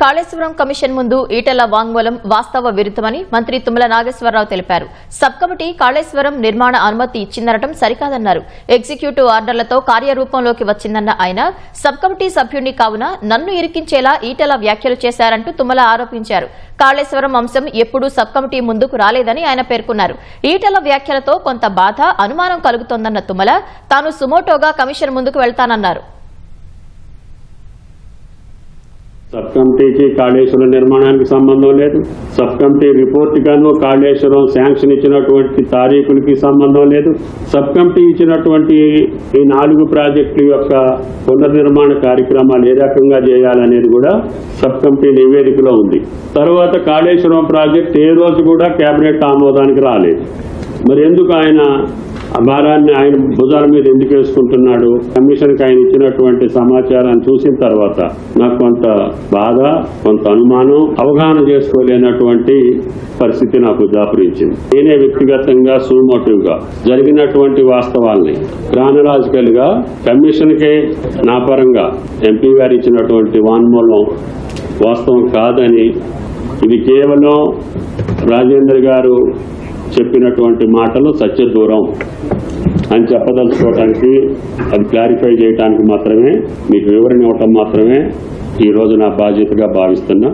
Kaleshwaram commission ముందు ఈటెల వాంగ్మూలం వాస్తవ విరుద్ధమని మంత్రి తుమ్మల నాగేశ్వరరావు తెలిపారు. సబ్ కమిటీ కాళేశ్వరం నిర్మాణ అనుమతి ఇచ్చిందనటం సరికాదన్నారు. ఎగ్జిక్యూటివ్ ఆర్డర్లతో కార్యరూపంలోకి వచ్చిందన్న ఆయన సబ్ కమిటీ సభ్యుణ్ణి కావున నన్ను ఇరికించేలా ఈటెల వ్యాఖ్యలు చేశారంటూ తుమ్మల ఆరోపించారు. కాళేశ్వరం అంశం ఎప్పుడూ సబ్ కమిటీ ముందుకు రాలేదని ఆయన పేర్కొన్నారు. ఈటెల వ్యాఖ్యలతో కొంత బాధ అనుమానం కలుగుతోందన్న తుమ్మల తాను సుమోటోగా కమిషన్ ముందుకు వెళ్తానన్నారు. సబ్ కమిటీకి కాళేశ్వరం నిర్మాణానికి సంబంధం లేదు. సబ్ కమిటీ రిపోర్ట్ గాను కాళేశ్వరం శాంక్షన్ ఇచ్చినటువంటి తారీఖులకి సంబంధం లేదు. సబ్ కమిటీ ఇచ్చినటువంటి ఈ నాలుగు ప్రాజెక్టుల యొక్క పునర్నిర్మాణ కార్యక్రమాలు ఏ రకంగా చేయాలనేది కూడా సబ్ కమిటీ నివేదికలో ఉంది. తర్వాత కాళేశ్వరం ప్రాజెక్ట్ ఏ రోజు కూడా కేబినెట్ ఆమోదానికి రాలేదు. మరి ఎందుకు ఆయన ఆ భారాన్ని ఆయన భుజాల మీద ఎందుకు వేసుకుంటున్నాడు? కమిషన్కి ఆయన ఇచ్చినటువంటి సమాచారాన్ని చూసిన తర్వాత నాకు కొంత బాధ కొంత అనుమానం అవగాహన చేసుకోలేనటువంటి పరిస్థితి నాకు దాపురించింది. నేనే వ్యక్తిగతంగా సుమోటివ్గా జరిగినటువంటి వాస్తవాల్ని క్రానలాజికల్గా కమిషన్కే నా పరంగా ఎంపీ గారు ఇచ్చినటువంటి వాన్మూలం వాస్తవం కాదని ఇది కేవలం రాజేంద్ర గారు చెప్పినటువంటి మాటలు సత్య దూరం అని చెప్పదలుచుకోవటానికి అది క్లారిఫై చేయడానికి మాత్రమే మీకు వివరణ ఇవ్వటం మాత్రమే ఈరోజు నా బాధ్యతగా భావిస్తున్నా.